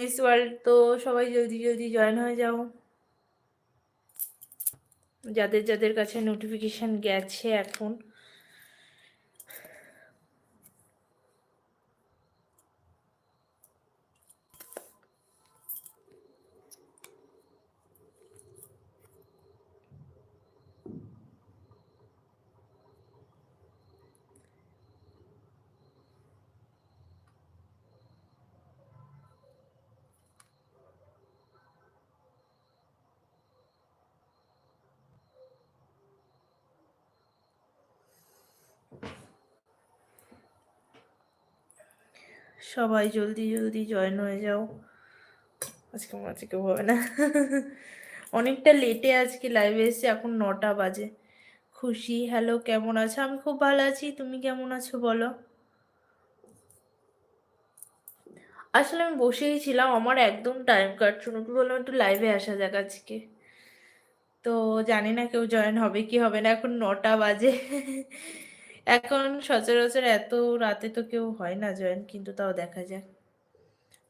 Miss world তো সবাই জলদি জলদি জয়েন হয়ে যাও। যাদের যাদের কাছে নোটিফিকেশান গেছে এখন। সবাই জলদি জলদি জয়েন হয়ে যাও। আজকে আমার আজকে হবে না। অনেকটা লেটে আজকে লাইভে এসেছি, এখন নটা বাজে। খুশি হ্যালো কেমন আছো? আমি খুব ভালো আছি, তুমি কেমন আছো বলো? আসলে আমি বসেই ছিলাম, আমার একদম টাইম কাটছিল একটু বললাম, একটু লাইভে আসা যাক আজকে। তো জানি না কেউ জয়েন হবে কি হবে না, এখন নটা বাজে। এখন সচরাচর এত রাতে তো কেউ হয় না, জয়েন, কিন্তু তাও দেখা যাক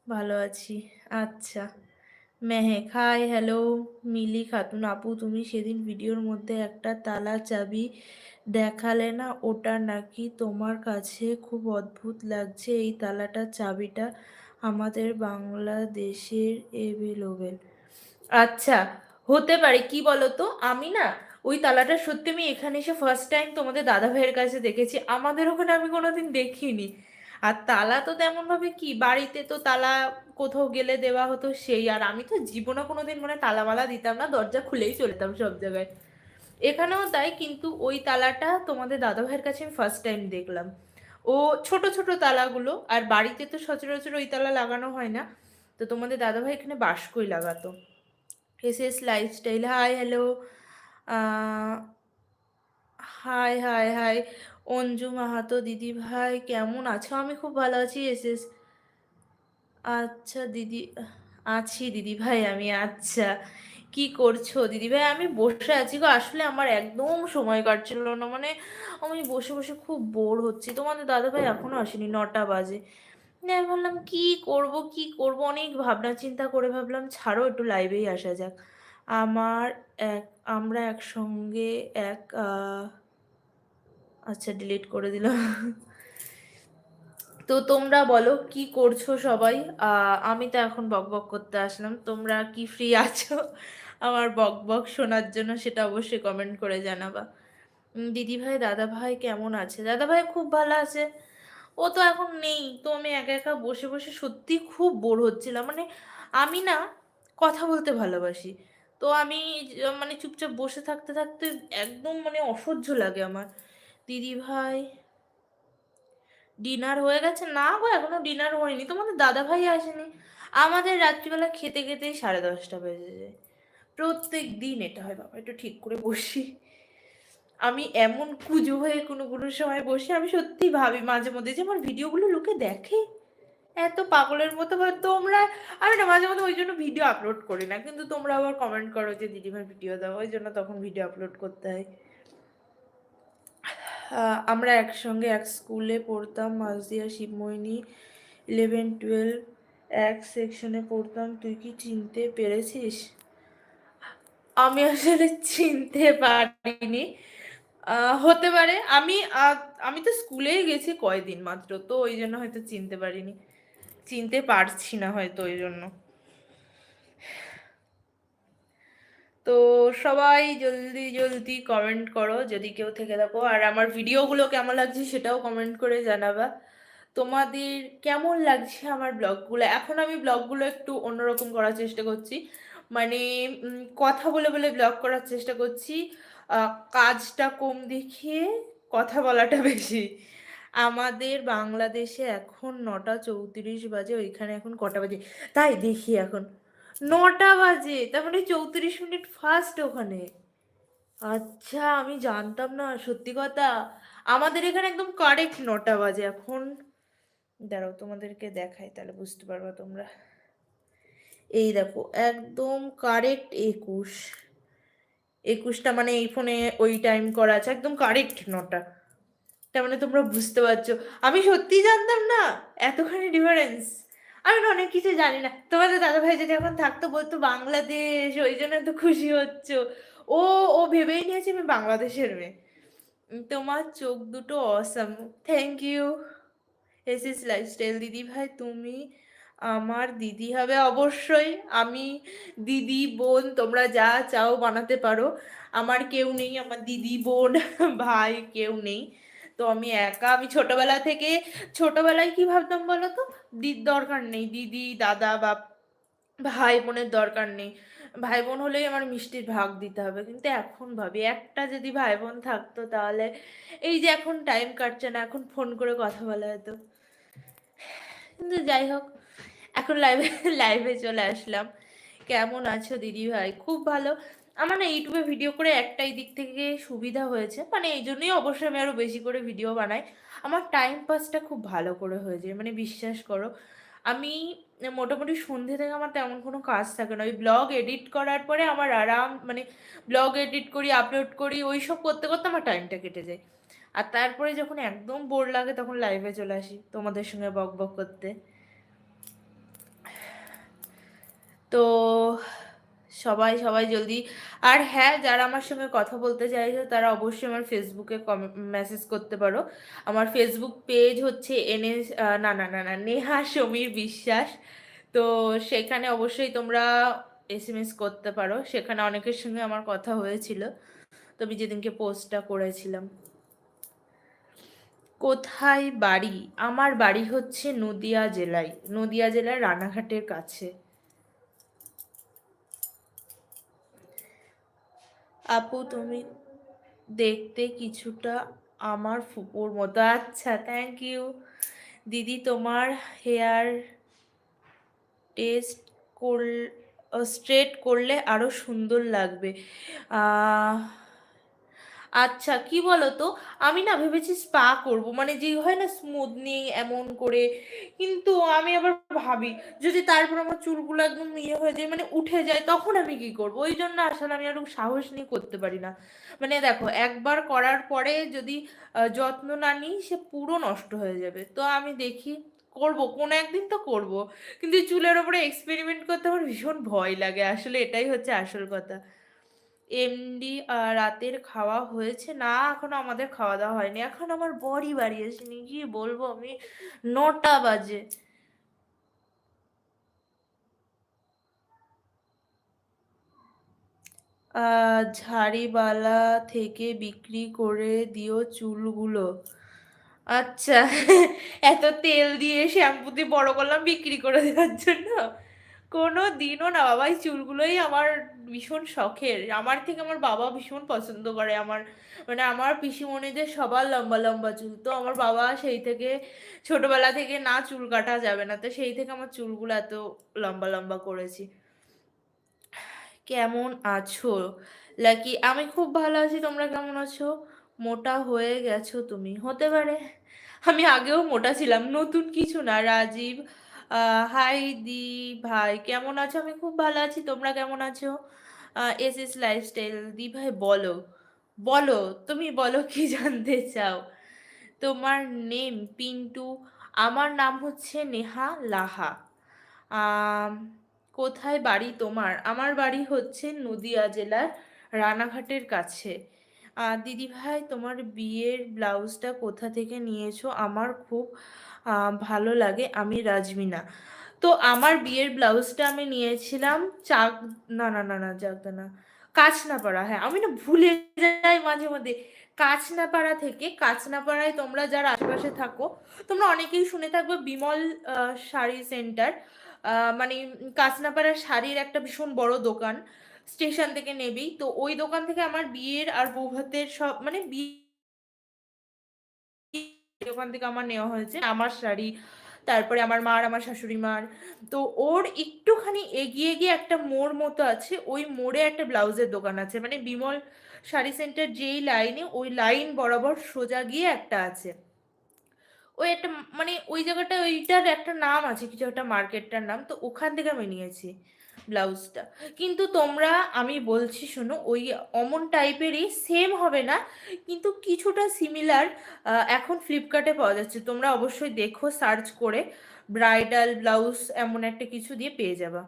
ভালো আছি। আচ্ছা। মেহেক হাই হ্যালো মিলি, খাতুন আপু, তুমি সেদিন ভিডিওর মধ্যে একটা তালা চাবি দেখালে না, ওটা নাকি তোমার কাছে খুব অদ্ভুত লাগছে, এই তালাটা চাবিটা আমাদের বাংলাদেশের এভেলেবেল আচ্ছা হতে পারে, কি বলো তো আমি না ওই তালাটা সত্যি আমি এখানে এসে ফার্স্ট টাইম তোমাদের দাদা ভাইয়ের কাছে দেখেছি। আমাদের ওখানে আমি কোনোদিন দেখিনি। আর তালা তো তেমন ভাবে কি, বাড়িতে তো তালা কোথাও গেলে দেওয়া হতো সেই, আর আমি তো জীবনে কোনোদিন মানে তালামালা দিতাম না, দরজা খুলেই চলতাম সব জায়গায়। এখানেও তাই, কিন্তু ওই তালাটা তোমাদের দাদা ভাইয়ের কাছে আমি ফার্স্ট টাইম দেখলাম। ও ছোট ছোট তালাগুলো, আর বাড়িতে তো সচরাচর ওই তালা লাগানো হয় না, তো তোমাদের দাদাভাই এখানে বাসকই লাগাতো। S S lifestyle hi hello hi hi hi. Anju Mahato, দিদি ভাই, কেমন আছো? আমি খুব ভালো আছি এস এস আচ্ছা দিদি, আছি, দিদি ভাই, আমি আচ্ছা। কি করছ, দিদি ভাই? আমি বসে আছি গো। আসলে আমার একদম সময় কাটছিল না। মানে আমি বসে বসে খুব বোর হচ্ছি। তোমাদের দাদা ভাই এখনও আসেনি, নটা বাজে। আমি ভাবলাম, কি করব কি করব? অনেক ভাবনা চিন্তা করে ভাবলাম, ছাড়ো একটু লাইভেই আসা যাক। আমার এক আমরা একসঙ্গে এক আচ্ছা ডিলিট করে দিলাম। তো তোমরা বলো, কি করছ সবাই? আমি তো এখন বক বক করতে আসলাম। তোমরা কি ফ্রি আছো? আমার বক বক শোনার জন্য সেটা অবশ্যই কমেন্ট করে জানাবা। দিদি ভাই, দাদা ভাই কেমন আছে? দাদা ভাই খুব ভালো আছে। ও তো এখন নেই। তো আমি একা একা বসে বসে সত্যি খুব বোর হচ্ছিলাম। মানে আমি না কথা বলতে ভালোবাসি। তো আমি মানে চুপচাপ বসে থাকতে থাকতে একদম মানে অসহ্য লাগে আমার। দিদি ভাই ডিনার হয়ে গেছে? না গো, এখনও ডিনার হয়নি। তোমাদের দাদা ভাই আসেনি? আমাদের রাত্রিবেলা খেতে খেতেই সাড়ে দশটা বেজে যায়। প্রত্যেক দিন এটা হয়, বাবা, একটু ঠিক করে বসি। আমি এমন কুজো হয়ে কোনো কোনো সময় বসে, আমি সত্যি ভাবি মাঝে মধ্যে যে আমার ভিডিওগুলো লোকে দেখে। এত পাগলের মতো তোমরা, আমি না মাঝে মধ্যে ওই জন্য ভিডিও আপলোড করি না, কিন্তু তোমরা আবার কমেন্ট করো যে, দিদিভাই ভিডিও দাও। ওই জন্য তখন ভিডিও আপলোড করতে হয়। আমরা একসঙ্গে এক স্কুলে পড়তাম মাঝদিয়া শিবমোহিনী ইলেভেন টুয়েলভ এক সেকশনে পড়তাম। তুই কি চিনতে পেরেছিস? আমি আসলে চিনতে পারিনি। হতে পারে, আমি আমি তো স্কুলেই গেছি কয়দিন মাত্র, তো ওই জন্য হয়তো চিনতে পারিনি। চিনতে পারছি না হয়তো ওই জন্য। তো সবাই জলদি জলদি কমেন্ট করো, যদি কেউ থেকে থাকো। আর আমার ভিডিওগুলো কেমন লাগছে সেটাও কমেন্ট করে জানাবা। তোমাদের কেমন লাগছে আমার ব্লগগুলো এখন আমি ব্লগগুলো একটু অন্যরকম করার চেষ্টা করছি। মানে কথা বলে বলে ব্লগ করার চেষ্টা করছি। কাজটা কম দেখিয়ে কথা বলাটা বেশি। আমাদের বাংলাদেশে এখন নটা চৌত্রিশ বাজে, ওইখানে এখন কটা বাজে? তাই দেখি এখন। নটা বাজে, তার মানে চৌত্রিশ মিনিট ফার্স্ট ওখানে। আচ্ছা আমি জানতাম না, সত্যি কথা। আমাদের এখানে একদম কারেক্ট নটা বাজে এখন। দাঁড়াও, তোমাদেরকে দেখাই, তাহলে বুঝতে পারবা তোমরা। এই দেখো, একদম কারেক্ট একুশ। একুশটা মানে এই ফোনে ওই টাইম করা আছে, একদম কারেক্ট নটা। তার মানে তোমরা বুঝতে পারছ। আমি সত্যি জানতাম না, এতখানি ডিফারেন্স আমি অনেক কিছু জানি না। তোমাদের দাদা ভাই যদি এখন থাকতো, বলতো বাংলাদেশ, ওই জন্য তো খুশি হচ্ছ। ও ও ভেবেই নিয়েছে আমি বাংলাদেশের মেয়ে। তোমার চোখ দুটো awesome thank you S S lifestyle দিদি ভাই তুমি আমার দিদি হবে অবশ্যই। আমি দিদি, বোন, তোমরা যা চাও বানাতে পারো। আমার কেউ নেই, আমার দিদি, বোন, ভাই কেউ নেই। তো আমি একা, আমি ছোটবেলা থেকে, ছোটবেলায় কি ভাবতাম বলো তো? দিদির দরকার নেই, দিদি, দাদা বা ভাই বোনের দরকার নেই। ভাই বোন হলেই আমার মিষ্টির ভাগ দিতে হবে। কিন্তু এখন ভাবি, একটা যদি ভাই বোন থাকতো তাহলে এই যে এখন টাইম কাটছে না, এখন ফোন করে কথা বলা হতো কিন্তু যাই হোক, এখন লাইভে লাইভে চলে আসলাম। কেমন আছো দিদি ভাই? খুব ভালো। আমার না ইউটিউবে ভিডিও করে একটাই দিক থেকে সুবিধা হয়েছে। মানে এই জন্যই অবশ্যই আমি আরও বেশি করে ভিডিও বানাই। আমার টাইম পাসটা খুব ভালো করে হয়ে যায় মানে বিশ্বাস করো। আমি মোটামুটি সন্ধে থেকে আমার তেমন কোনো কাজ থাকে না। ওই ব্লগ এডিট করার পরে আমার আরাম মানে ব্লগ এডিট করি আপলোড করি ওই সব করতে করতে আমার টাইমটা কেটে যায়। আর তারপরে যখন একদম বোর লাগে তখন লাইভে চলে আসি তোমাদের সঙ্গে বক বক করতে। তো সবাই সবাই জলদি। আর হ্যাঁ যারা আমার সঙ্গে কথা বলতে চাইছো, তারা অবশ্যই আমার ফেসবুকে কম মেসেজ করতে পারো। আমার ফেসবুক পেজ হচ্ছে এনএস না না না না, নেহা সমীর বিশ্বাস। তো সেখানে অবশ্যই তোমরা এসএমএস করতে পারো। সেখানে অনেকের সঙ্গে আমার কথা হয়েছিল। তো আমি যেদিনকে পোস্টটা করেছিলাম। কোথায় বাড়ি? আমার বাড়ি হচ্ছে নদিয়া জেলায়। নদিয়া জেলার রানাঘাটের কাছে। আপু, তুমি দেখতে কিছুটা আমার ফুপুর মতো। আচ্ছা থ্যাংক ইউ দিদি, তোমার হেয়ার টেস্ট কর স্ট্রেট করলে আরও সুন্দর লাগবে। আচ্ছা কি বলতো? আমি না ভেবেছি স্পা করব। মানে যে হয় না স্মুথনিং এমন করে। কিন্তু আমি আবার ভাবি, যদি তারপর আমার চুলগুলো একদম ইয়ে হয়ে যায় মানে উঠে যায়, তখন আমি কি করব? ওই জন্য আসলে আমি আর সাহস নিয়ে করতে পারি না। মানে দেখো, একবার করার পরে যদি যত্ন না নিই, সে পুরো নষ্ট হয়ে যাবে। তো আমি দেখি, করব, কোনো একদিন তো করব। কিন্তু চুলের ওপরে এক্সপেরিমেন্ট করতে আমার ভীষণ ভয় লাগে। আসলে এটাই হচ্ছে আসল কথা। এমডি রাতের খাওয়া হয়েছে। না, এখনও আমাদের খাওয়া দাওয়া হয়নি। এখন আমার বরই বাড়ি আসেনি কি বলব আমি? নটা বাজে। ঝাড়িবালা থেকে বিক্রি করে দিও চুলগুলো। আচ্ছা এত তেল দিয়ে শ্যাম্পু দিয়ে বড় করলাম, বিক্রি করে দেওয়ার জন্য। কোনো দিনও না বাবা এই চুলগুলোই আমার ভীষণ শখের। আমার থেকে আমার বাবা ভীষণ পছন্দ করে আমার মানে আমার পিসিমণিদের সবার লম্বা লম্বা চুল। তো আমার বাবা সেই থেকে ছোটবেলা থেকে না চুল কাটা যাবে না, তো সেই থেকে আমার চুলগুলো এত লম্বা লম্বা করেছি। কেমন আছো? লাকি, আমি খুব ভালো আছি, তোমরা কেমন আছো? মোটা হয়ে গেছো তুমি? হতে পারে। আমি আগেও মোটা ছিলাম, নতুন কিছু না, রাজীব হাই দি ভাই কেমন আছো? আমি খুব ভালো আছি তোমরা কেমন আছো? এস এস লাইফস্টাইল দি ভাই বলো বলো তুমি বলো কি জানতে চাও? তোমার নেম পিন্টু আমার নাম হচ্ছে নেহা লাহা। কোথায় বাড়ি তোমার? আমার বাড়ি হচ্ছে নদিয়া জেলার রানাঘাটের কাছে। আহ, দিদি ভাই তোমার বিয়ের ব্লাউজটা কোথা থেকে নিয়েছো? আমার খুব ভালো লাগে, আমি রাজমিনা। তো আমার বিয়ের ব্লাউজটা আমি নিয়েছিলাম চাক, না না না না চাকদা না কাচনাপাড়া হ্যাঁ আমি না ভুলে যাই মাঝে মধ্যে। কাচনাপাড়া থেকে, কাচনাপাড়ায় তোমরা যারা আশেপাশে থাকো, তোমরা অনেকেই শুনে থাকবে বিমল শাড়ি সেন্টার। মানে কাচনাপাড়ার শাড়ির একটা ভীষণ বড় দোকান, স্টেশন থেকে নেবেই। তো ওই দোকান থেকে আমার বিয়ের আর বৌভাতের সব মানে বিয়ে দোকান থেকে আমার নেওয়া হয়েছে। আমার শাড়ি, তারপরে আমার মার, আমার শাশুড়ি মার তো ওর একটুখানি এগিয়ে গিয়ে একটা মোড় মতো আছে, ওই মোড়ে একটা ব্লাউজের দোকান আছে। মানে বিমল শাড়ি সেন্টার যেই লাইনে, ওই লাইন বরাবর সোজা গিয়ে একটা আছে। ওই একটা মানে ওই জায়গাটা, ওইটার একটা নাম আছে, কিছু একটা মার্কেটটার নাম। তো ওখান থেকে আমি নিয়েছি। ব্লাউজটা। কিন্তু তোমরা, আমি বলছি শোনো, ওই অমন টাইপেরই সেম হবে না, কিন্তু কিছুটা সিমিলার এখন ফ্লিপকার্টে পাওয়া যাচ্ছে। তোমরা অবশ্যই দেখো সার্চ করে ব্রাইডাল ব্লাউজ এমন একটা কিছু দিয়ে পেয়ে যাবা।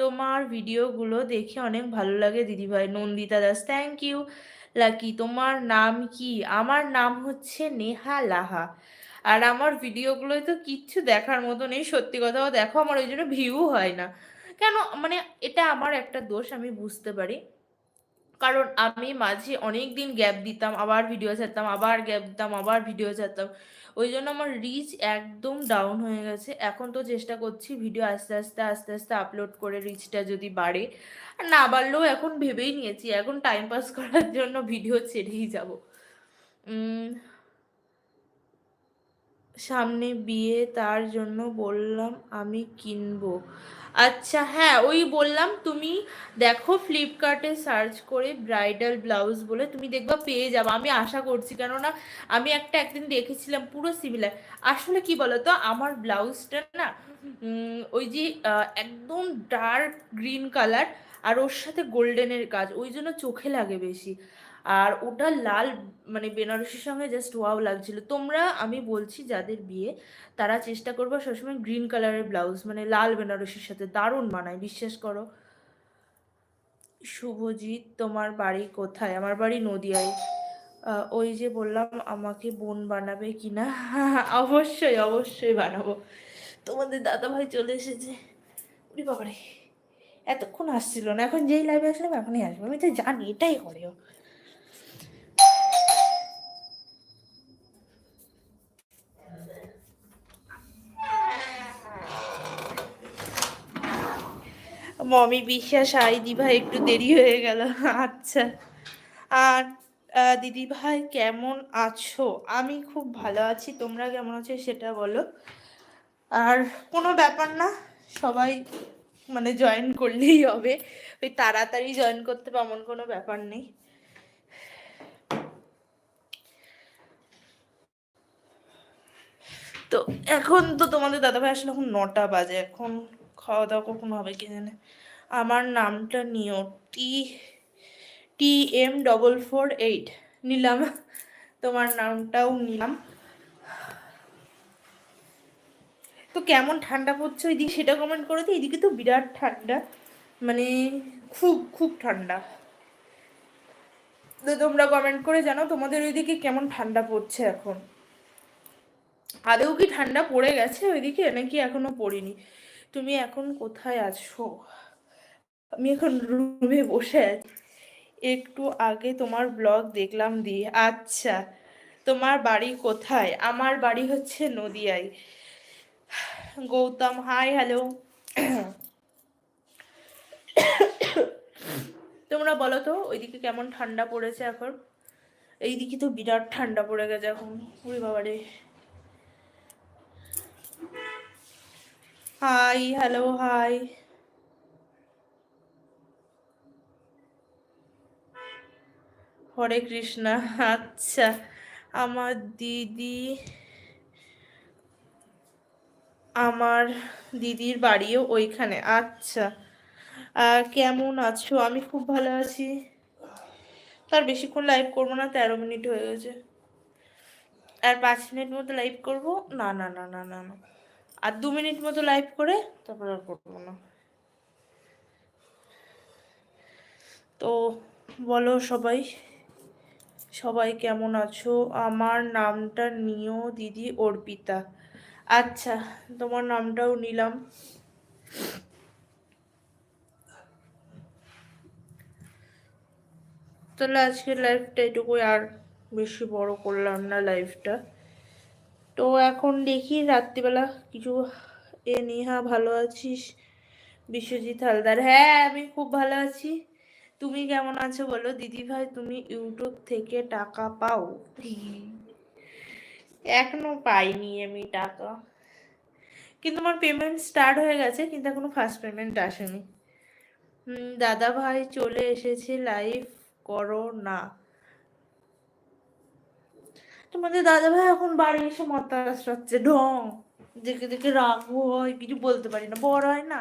তোমার ভিডিওগুলো দেখে অনেক ভালো লাগে, দিদিভাই। Nandita Das thank you Lucky, তোমার নাম কি? আমার নাম হচ্ছে নেহা লাহা। আর আমার ভিডিওগুলোয় তো কিচ্ছু দেখার মতো নেই, সত্যি কথাও দেখো, আমার ওই জন্য ভিউ হয় না। কেন মানে এটা আমার একটা দোষ, আমি বুঝতে পারি। কারণ আমি মাঝে অনেক দিন গ্যাপ দিতাম, আবার ভিডিও ছাড়তাম, আবার গ্যাপ দিতাম, আবার ভিডিও ছাড়তাম। ওই জন্য আমার রিচ একদম ডাউন হয়ে গেছে। এখন তো চেষ্টা করছি ভিডিও আস্তে আস্তে আস্তে আস্তে আপলোড করে রিচটা যদি বাড়ে। আর না বাড়লেও এখন ভেবেই নিয়েছি, এখন টাইম পাস করার জন্য ভিডিও ছেড়েই যাব। সামনে বিয়ে তার জন্য বললাম, আমি কিনবো। আচ্ছা হ্যাঁ ওই বললাম, তুমি দেখো ফ্লিপকার্টে সার্চ করে ব্রাইডাল ব্লাউজ বলে তুমি দেখবা পেয়ে যাব। আমি আশা করছি, কেননা আমি একটা একদিন দেখেছিলাম পুরো সিমিলার আসলে কি বলতো, আমার ব্লাউজটা না ওই যে একদম ডার্ক গ্রিন কালার আর ওর সাথে গোল্ডেনের কাজ, ওই জন্য চোখে লাগে বেশি। আর ওটা লাল মানে বেনারসির সঙ্গে জাস্ট ওয়াও লাগছিল। তোমরা, আমি বলছি যাদের বিয়ে, তারা চেষ্টা করব সবসময় গ্রিন কালারের ব্লাউজ মানে লাল বেনারসির সাথে। দারুণ মানায়, বিশ্বাস করো। শুভজিৎ, তোমার বাড়ি কোথায়? আমার বাড়ি নদিয়ায়। ওই যে বললাম, আমাকে বোন বানাবে কি না অবশ্যই অবশ্যই বানাবো। তোমাদের দাদা ভাই চলে এসেছে। বাবারে, এতক্ষণ আসছিল না, এখন যেই লাইভে আসলাম, এখনই আসব। আমি তো জানি, এটাই করে ও মমি বিশ্বাস, আই দিভা একটু দেরি হয়ে গেল। আচ্ছা। আর দিদি ভাই কেমন আছো? আমি খুব ভালো আছি। তোমরা কেমন আছো সেটা বলো। আর কোনো ব্যাপার না, সবাই মানে জয়েন করলেই হবে। ওই তাড়াতাড়ি জয়েন করতে এমন কোনো ব্যাপার নেই। তো এখন তো তোমাদের দাদাভাই আসলে এখন নটা বাজে। এখন খাওয়া দাওয়া কখন হবে কি জানে? আমার নামটা নিও, T T M double four eight. নিলাম। তোমার নামটাও নিলাম। তো কেমন ঠান্ডা পড়ছে ওইদিকে সেটা কমেন্ট করে দিই এদিকে তো বিরাট ঠান্ডা মানে খুব খুব ঠান্ডা। তো তোমরা কমেন্ট করে জানো তোমাদের ওইদিকে কেমন ঠান্ডা পড়ছে এখন। আদেও কি ঠান্ডা পড়ে গেছে ওইদিকে নাকি এখনও পড়িনি? তুমি এখন কোথায় আছো? আমি এখন রুমে বসে আছি। একটু আগে তোমার ব্লগ দেখলাম দি আচ্ছা তোমার বাড়ি কোথায়? আমার বাড়ি হচ্ছে নদিয়ায়। গৌতম হাই হ্যালো তোমরা বলো তো, ওইদিকে কেমন ঠান্ডা পড়েছে এখন? এইদিকে তো বিরাট ঠান্ডা পড়ে গেছে এখন। ওই বাবারে। Hi hello hi Hare Krishna আচ্ছা আমার দিদি, আমার দিদির বাড়িও ওইখানে আচ্ছা। কেমন আছো? আমি খুব ভালো আছি। তার বেশিক্ষণ লাইভ করব না, তেরো মিনিট হয়ে গেছে। আর পাঁচ মিনিট মতো লাইভ করব? না না না না না না। আর দু মিনিট মতো লাইভ করে তারপর আর করব না। তো বলো সবাই সবাই কেমন আছো? আমার নামটা নিও দিদি অর্পিতা। আচ্ছা তোমার নামটাও নিলাম। তাহলে আজকের লাইফটা এটুকুই, আর বেশি বড় করলাম না লাইফটা তো এখন দেখি রাত্রিবেলা কিছু। এ নিহা, ভালো আছিস? বিশ্বজিৎ হালদার। হ্যাঁ আমি খুব ভালো আছি। তুমি কেমন আছো বলো? দিদি ভাই তুমি ইউটিউব থেকে টাকা পাও? এখনও পাইনি আমি টাকা। কিন্তু আমার পেমেন্ট স্টার্ট হয়ে গেছে, কিন্তু এখনও ফার্স্ট পেমেন্ট আসেনি। দাদা ভাই চলে এসেছে লাইভ করো না। তোমাদের দাদা ভাই এখন বাড়ি এসে মাথা আসছে ঢং। দেখে দেখে রাগ হয়, কিছু বলতে পারি না, বড় হয় না।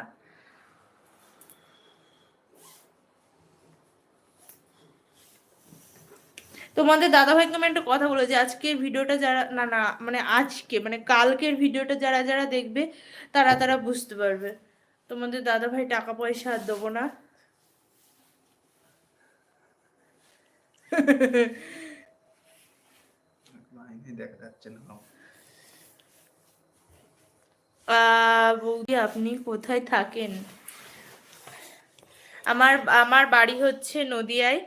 তোমাদের দাদাভাইকে আমি একটা কথা বলে যে আজকের ভিডিওটা যারা, না না মানে আজকে মানে কালকের ভিডিওটা যারা যারা দেখবে, তারা তারা বুঝতে পারবে। তোমাদের দাদাভাই টাকা পয়সা আর দেবো না। দেখা যাচ্ছে না। আহ, বৌদি আপনি কোথায় থাকেন? আমার আমার বাড়ি হচ্ছে নদিয়ায়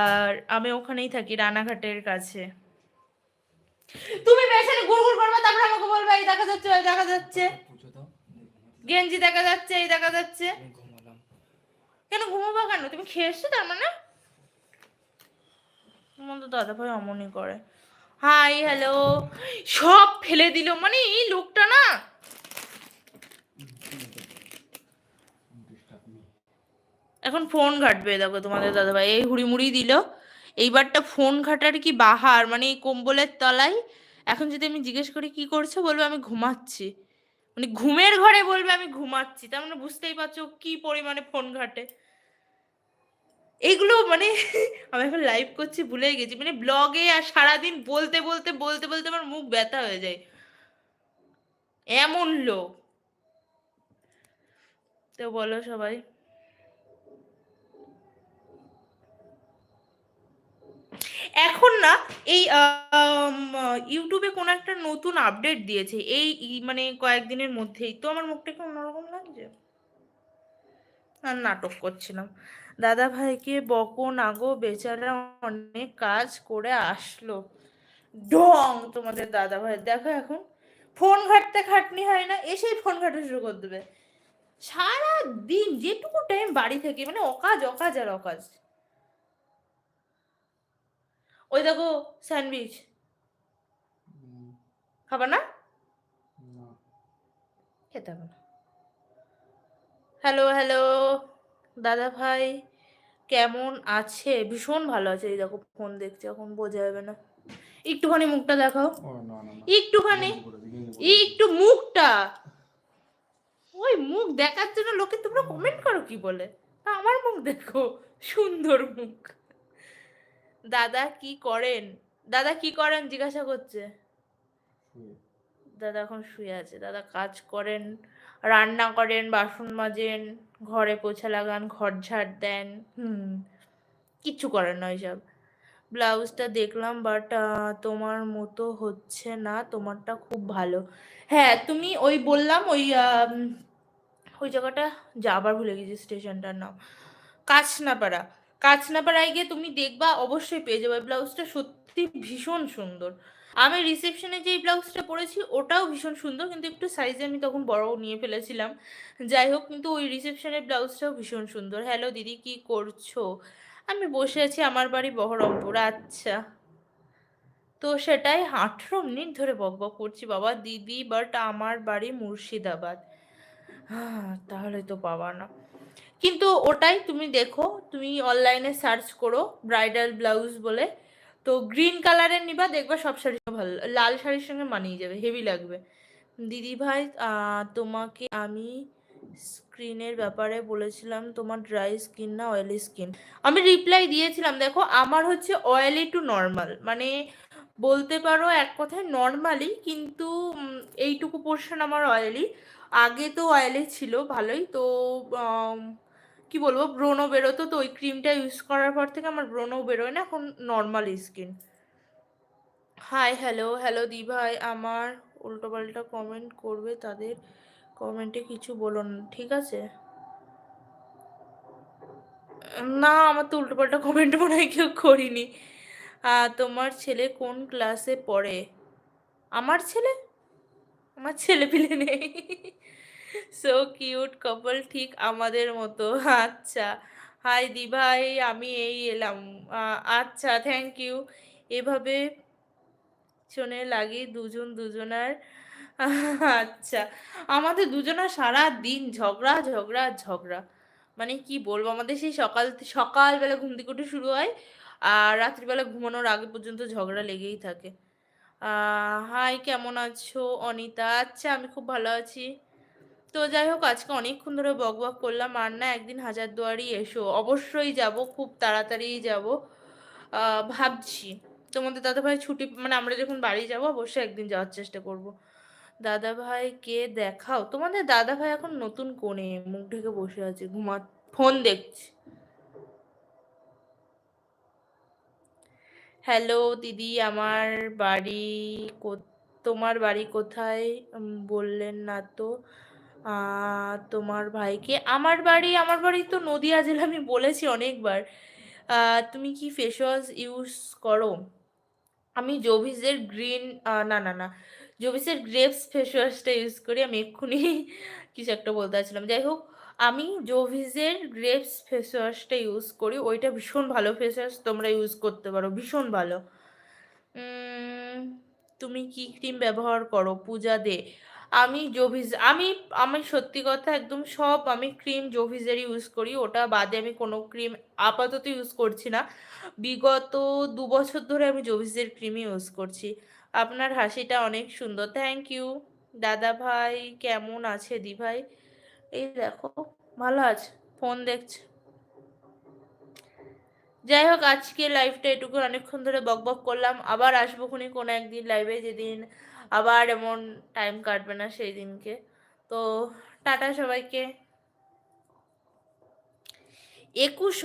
আর আমি ওখানেই থাকি রানাঘাটের কাছে। তুমি পেছনে গুড়গুড় করবে তারপরে আমাকে বলবে এই দেখা যাচ্ছে ওই দেখা যাচ্ছে। গেঞ্জি দেখা যাচ্ছে এই দেখা যাচ্ছে। কেন ঘুমাবো কেন? তুমি খেয়ে এসছো তার মানে? তোমার তো দাদা ভাই অমনই করে। Hi, hello. সব ফেলে দিল মানে এই লোকটা না। এখন ফোন ঘাটবে, দেখো তোমাদের দাদা ভাই এই হুড়িমুড়ি দিল। এইবারটা ফোন ঘাটার কি বাহার মানে এই কম্বলের তলায়। এখন যদি আমি জিজ্ঞেস করি, কি করছ? বলবে, আমি ঘুমাচ্ছি। মানে ঘুমের ঘরে বলবে, আমি ঘুমাচ্ছি। তার মানে বুঝতেই পারছ কি পরিমাণে ফোন ঘাটে। এইগুলো মানে আমি এখন লাইভ করছি ভুলেই গেছি। মানে ব্লগে আর সারাদিন বলতে বলতে বলতে বলতে আমার মুখ ব্যথা হয়ে যায়। এমন লোক। তো বলো সবাই। এখন না এই ইউটিউবে কোনো একটা নতুন আপডেট দিয়েছে। এই মানে কয়েকদিনের মধ্যেই। তো আমার মুখটা একটু অন্যরকম লাগছে? আর নাটক করছিলাম। দাদা ভাইকে বকো না গো বেচারা অনেক কাজ করে আসলো। ডং তোমাদের দাদা ভাই দেখো এখন ফোন ঘাটতে খাটনি হয় না এসেই ফোন ঘাটা শুরু করে দেবে। সারা দিন যেটুকু টাইম বাড়ি থেকে মানে অকাজ অকাজ আর অকাজ। ওই দেখো স্যান্ডউইচ। খাবা না। খেতে হবে না। Hello hello. দাদা ভাই কেমন আছে? ভীষণ ভালো আছে। এই দেখো ফোন দেখছে এখন বোঝা যাবে না। একটুখানি মুখটা দেখাও। একটুখানি। একটু মুখটা। ওই মুখ দেখার জন্য লোকে তোমরা কমেন্ট করো কি বলে? আমার মুখ দেখো সুন্দর মুখ। দাদা কি করেন? দাদা কি করেন? জিজ্ঞাসা করছে। দাদা এখন শুয়ে আছে। দাদা কাজ করেন রান্না করেন বাসন মাজেন। ঘরে পোছা লাগান, ঘর ঝাড় দেন, হুম, কিচ্ছু করেন না ওইসব ব্লাউজটা দেখলাম বাট তোমার মতো হচ্ছে না, তোমারটা খুব ভালো। হ্যাঁ তুমি ওই বললাম ওই ওই জায়গাটা যাবার ভুলে গেছি স্টেশনটার নাম। কাছনাপাড়া। কাছনাপাড়ায় গিয়ে তুমি দেখবা, অবশ্যই পেয়ে যাবে। ব্লাউজটা সত্যি ভীষণ সুন্দর। আমি রিসেপশনে যেই ব্লাউজটা পরেছি, ওটাও ভীষণ সুন্দর, কিন্তু একটু সাইজে আমি তখন বড় নিয়ে ফেলেছিলাম। যাই হোক, কিন্তু ওই রিসেপশনের ব্লাউজটাও ভীষণ সুন্দর। হ্যালো দিদি, কি করছ? আমি বসে আছি আমার বাড়ি বহরমপুর। আচ্ছা। তো সেটাই আঠেরো মিনিট ধরে বকবক করছি। বাবা, দিদি বাট আমার বাড়ি মুর্শিদাবাদ। তাহলে তো পাবা না। কিন্তু ওটাই তুমি দেখো, তুমি অনলাইনে সার্চ করো ব্রাইডাল ব্লাউজ বলে। তো গ্রিন কালারের নিবা, দেখবা সব শাড়ি ভালো, লাল শাড়ির সঙ্গে মানিয়ে যাবে হেভি লাগবে। দিদি ভাই তোমাকে আমি স্ক্রিনের ব্যাপারে বলেছিলাম, তোমার ড্রাই স্কিন না অয়েলি স্কিন আমি রিপ্লাই দিয়েছিলাম, দেখো আমার হচ্ছে অয়েলি টু নর্মাল মানে বলতে পারো এক কথায় নর্মালি কিন্তু এইটুকু পোর্শন আমার অয়েলি আগে তো অয়েলি ছিল, ভালোই, তো কি বলব ব্রণও বেরোতো তো, ওই ক্রিমটা ইউজ করার পর থেকে আমার ব্রণও বেরোয় না, এখন normal skin hi hello hello দি ভাই আমার উল্টোপাল্টা কমেন্ট করবে তাদের কমেন্টে কিছু বলো না ঠিক আছে? না, আমার তো উল্টোপাল্টা কমেন্ট মনে হয় কেউ করিনি। তোমার ছেলে কোন ক্লাসে পড়ে? আমার ছেলে? আমার ছেলে পিলে নেই। সো কিউট কাপল ঠিক আমাদের মতো। আচ্ছা। হাই দি ভাই আমি এই এলাম। আচ্ছা থ্যাংক ইউ এভাবে পিছনে লাগি দুজন দুজনার। আচ্ছা। আমাদের দুজনের সারা দিন ঝগড়া ঝগড়া ঝগড়া। মানে কি বলব, আমাদের সেই সকাল, সকালবেলা ঘুম থেকে উঠে শুরু হয় আর রাত্রিবেলা ঘুমানোর আগে পর্যন্ত ঝগড়া লেগেই থাকে। হাই কেমন আছো অনিতা? আচ্ছা আমি খুব ভালো আছি। তো যাই হোক, আজকে অনেকক্ষণ ধরে বক বক করলাম। আর না, একদিন হাজারদুয়ারি এসো। অবশ্যই যাব, খুব তাড়াতাড়ি যাব। ভাবছি। তোমাদের দাদাভাই ছুটি মানে আমরা যখন বাড়ি যাব, অবশ্যই একদিন যাওয়ার চেষ্টা করব। দাদাভাইকে দেখাও। তোমাদের দাদাভাই এখন নতুন কোণে, মুখ ঢেকে বসে আছে ঘুমা ফোন দেখছি। হ্যালো, দিদি, আমার বাড়ি তোমার বাড়ি কোথায়? বললেন না তো। তোমার ভাইকে। আমার বাড়ি আমার বাড়ি তো নদিয়া জেলা, আমি বলেছি অনেকবার। তুমি কি ফেস ওয়াশ ইউজ করো? আমি জোভিসের গ্রিন না না না। জোভিসের গ্রেপস ফেস ওয়াশটা ইউজ করি। আমি এক্ষুনি কিছু একটা বলতে চাচ্ছিলাম। যাই হোক, আমি জোভিসের গ্রেপস ফেস ওয়াশটা ইউজ করি। ওইটা ভীষণ ভালো ফেস ওয়াশ তোমরা ইউজ করতে পারো। ভীষণ ভালো। তুমি কি ক্রিম ব্যবহার করো? পূজা দে। আমি জোভিস আমি আমি সত্যি কথা একদম সব আমি ক্রিম জোভিসের ইউজ করি। ওটা বাদে আমি কোনো ক্রিম আপাতত ইউজ করছি না। বিগত দু বছর ধরে আমি জোভিসের ক্রিমই ইউজ করছি। আপনার হাসিটা অনেক সুন্দর। থ্যাংক ইউ দাদা ভাই। কেমন আছে দি ভাই? এই দেখো, ভালো আছে। ফোন দেখছে। যাই হোক আজকে লাইভটা এটুকু অনেকক্ষণ ধরে বক বক করলাম। আবার আসব খুনি কোনো একদিন লাইভে যেদিন আবার এমন টাইম কাটবে না সেই দিনকে। তো টাটা সবাইকে। একুশ